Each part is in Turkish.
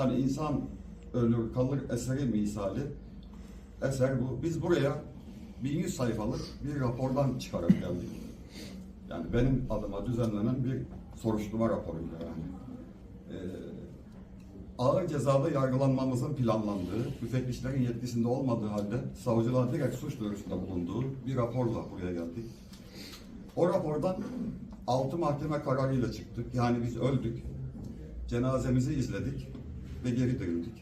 Hani insan ölür kalır eseri misali eser bu. Biz buraya 1100 sayfalık bir rapordan çıkarak geldik. Yani benim adıma düzenlenen bir soruşturma raporuyla yani. Ee, ağır cezada yargılanmamızın planlandığı, müfettişlerin yetkisinde olmadığı halde savcılığa direkt suç duyurusunda bulunduğu bir raporla buraya geldik. O rapordan altı mahkeme kararıyla çıktık. Yani biz öldük, cenazemizi izledik ve geri dirildik.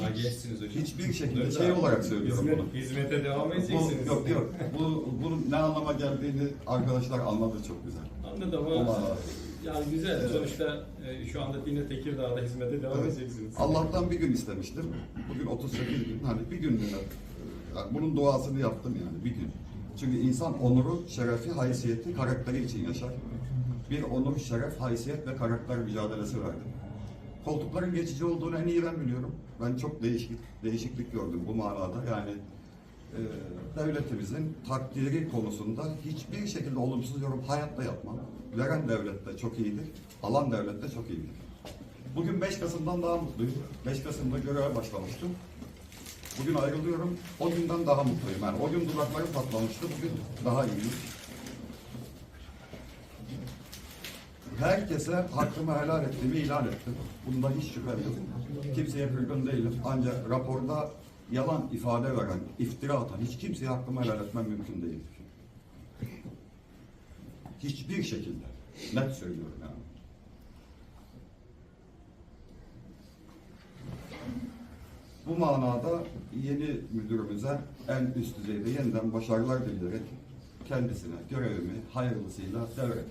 Daha gençsiniz hocam. Hiçbir şekilde şey olarak söylüyorum Hizmet- bunu. Hizmete devam edeceksiniz. Bu, yok yok. Bu, bunun ne anlama geldiğini arkadaşlar anladı çok güzel. Anladım ama Allah. yani güzel. Evet. Sonuçta e, şu anda yine Tekirdağ'da hizmete devam Evet. edeceksiniz. Allah'tan bir gün istemiştim. Bugün 38 gün. Hani bir gün. Yani bunun duasını yaptım yani bir gün. Çünkü insan onuru, şerefi, haysiyeti, karakteri için yaşar. Bir onur, şeref, haysiyet ve karakter mücadelesi verdim. Koltukların geçici olduğunu en iyi ben biliyorum. Ben çok değişik, değişiklik gördüm bu manada. Yani e, devletimizin takdiri konusunda hiçbir şekilde olumsuz yorum hayatta yapmam. Veren devlet de çok iyidir, alan devlet de çok iyidir. Bugün 5 Kasım'dan daha mutluyum. 5 Kasım'da göreve başlamıştım. Bugün ayrılıyorum. O günden daha mutluyum. Yani o gün dudaklarım patlamıştı. Bugün daha iyiyim. Herkese hakkımı helal ettiğimi ilan ettim. Bunda hiç şüphe yok. Kimseye kırgın değilim. Ancak raporda yalan ifade veren, iftira atan hiç kimseye hakkımı helal etmem mümkün değildir. Hiçbir şekilde. Net söylüyorum yani. Bu manada yeni müdürümüze en üst düzeyde yeniden başarılar dileyerek kendisine görevimi hayırlısıyla devrediyorum.